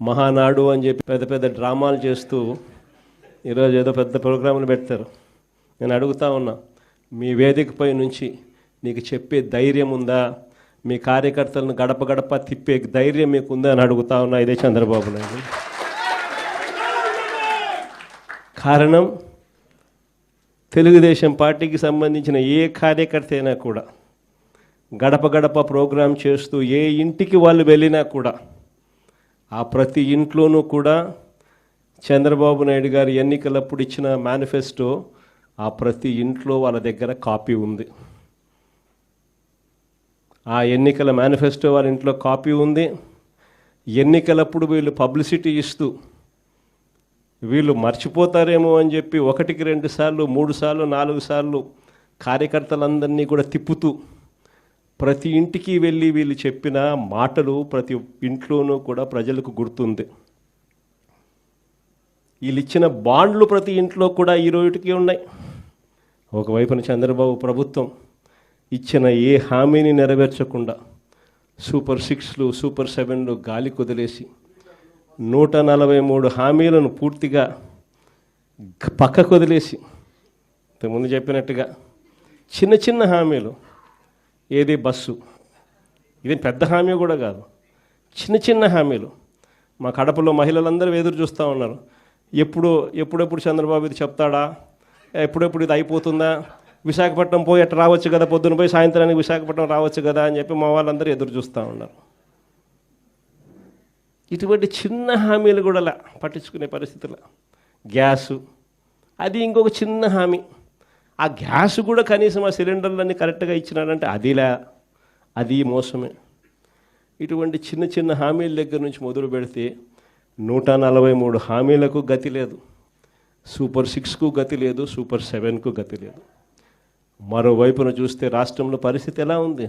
మహానాడు అని చెప్పి పెద్ద పెద్ద డ్రామాలు చేస్తూ ఈరోజు ఏదో పెద్ద ప్రోగ్రాములు పెడతారు. నేను అడుగుతా ఉన్నా మీ వేదికపై నుంచి నీకు చెప్పే ధైర్యం ఉందా? మీ కార్యకర్తలను గడప గడప తిప్పే ధైర్యం మీకు ఉందా అని అడుగుతా ఉన్నా ఇదే చంద్రబాబు నాయుడు. కారణం తెలుగుదేశం పార్టీకి సంబంధించిన ఏ కార్యకర్త అయినా కూడా గడప గడప ప్రోగ్రాం చేస్తూ ఏ ఇంటికి వాళ్ళు వెళ్ళినా కూడా ఆ ప్రతి ఇంట్లోనూ కూడా చంద్రబాబు నాయుడు గారు ఎన్నికలప్పుడు ఇచ్చిన మేనిఫెస్టో ఆ ప్రతి ఇంట్లో వాళ్ళ దగ్గర కాపీ ఉంది. ఆ ఎన్నికల మేనిఫెస్టో వాళ్ళ ఇంట్లో కాపీ ఉంది. ఎన్నికలప్పుడు వీళ్ళు పబ్లిసిటీ ఇస్తూ వీళ్ళు మర్చిపోతారేమో అని చెప్పి ఒకటికి రెండు సార్లు మూడు సార్లు నాలుగు సార్లు కార్యకర్తలందరినీ కూడా తిప్పుతూ ప్రతి ఇంటికి వెళ్ళి వీళ్ళు చెప్పిన మాటలు ప్రతి ఇంట్లోనూ కూడా ప్రజలకు గుర్తుంది. వీళ్ళు ఇచ్చిన బాండ్లు ప్రతి ఇంట్లో కూడా ఈ రోజుకి ఉన్నాయి. ఒకవైపున చంద్రబాబు ప్రభుత్వం ఇచ్చిన ఏ హామీని నెరవేర్చకుండా సూపర్ సిక్స్లు సూపర్ సెవెన్లు గాలి కుదిలేసి నూట నలభై మూడు హామీలను పూర్తిగా పక్కకు వదిలేసి ఇంతకుముందు చెప్పినట్టుగా చిన్న చిన్న హామీలు ఏది బస్సు? ఇది పెద్ద హామీ కూడా కాదు. చిన్న చిన్న హామీలు. మా కడపలో మహిళలందరూ ఎదురు చూస్తూ ఉన్నారు. ఎప్పుడు ఎప్పుడెప్పుడు చంద్రబాబు ఇది చెప్తాడా? ఎప్పుడెప్పుడు ఇది అయిపోతుందా? విశాఖపట్నం పోయి అట్లా రావచ్చు కదా పొద్దున పోయి సాయంత్రానికి విశాఖపట్నం రావచ్చు కదా అని చెప్పి మా వాళ్ళందరూ ఎదురు చూస్తూ ఉన్నారు. ఇటువంటి చిన్న హామీలు కూడా పట్టించుకునే పరిస్థితుల. గ్యాసు. అది ఇంకొక చిన్న హామీ. ఆ గ్యాస్ కూడా కనీసం ఆ సిలిండర్లన్నీ కరెక్ట్గా ఇచ్చినారంటే అదిలా అది మోసమే. ఇటువంటి చిన్న చిన్న హామీల దగ్గర నుంచి మొదలు పెడితే నూట నలభై మూడు హామీలకు గతి లేదు. సూపర్ సిక్స్కు గతి లేదు సూపర్ సెవెన్కు గతి లేదు. మరోవైపున చూస్తే రాష్ట్రంలో పరిస్థితి ఎలా ఉంది?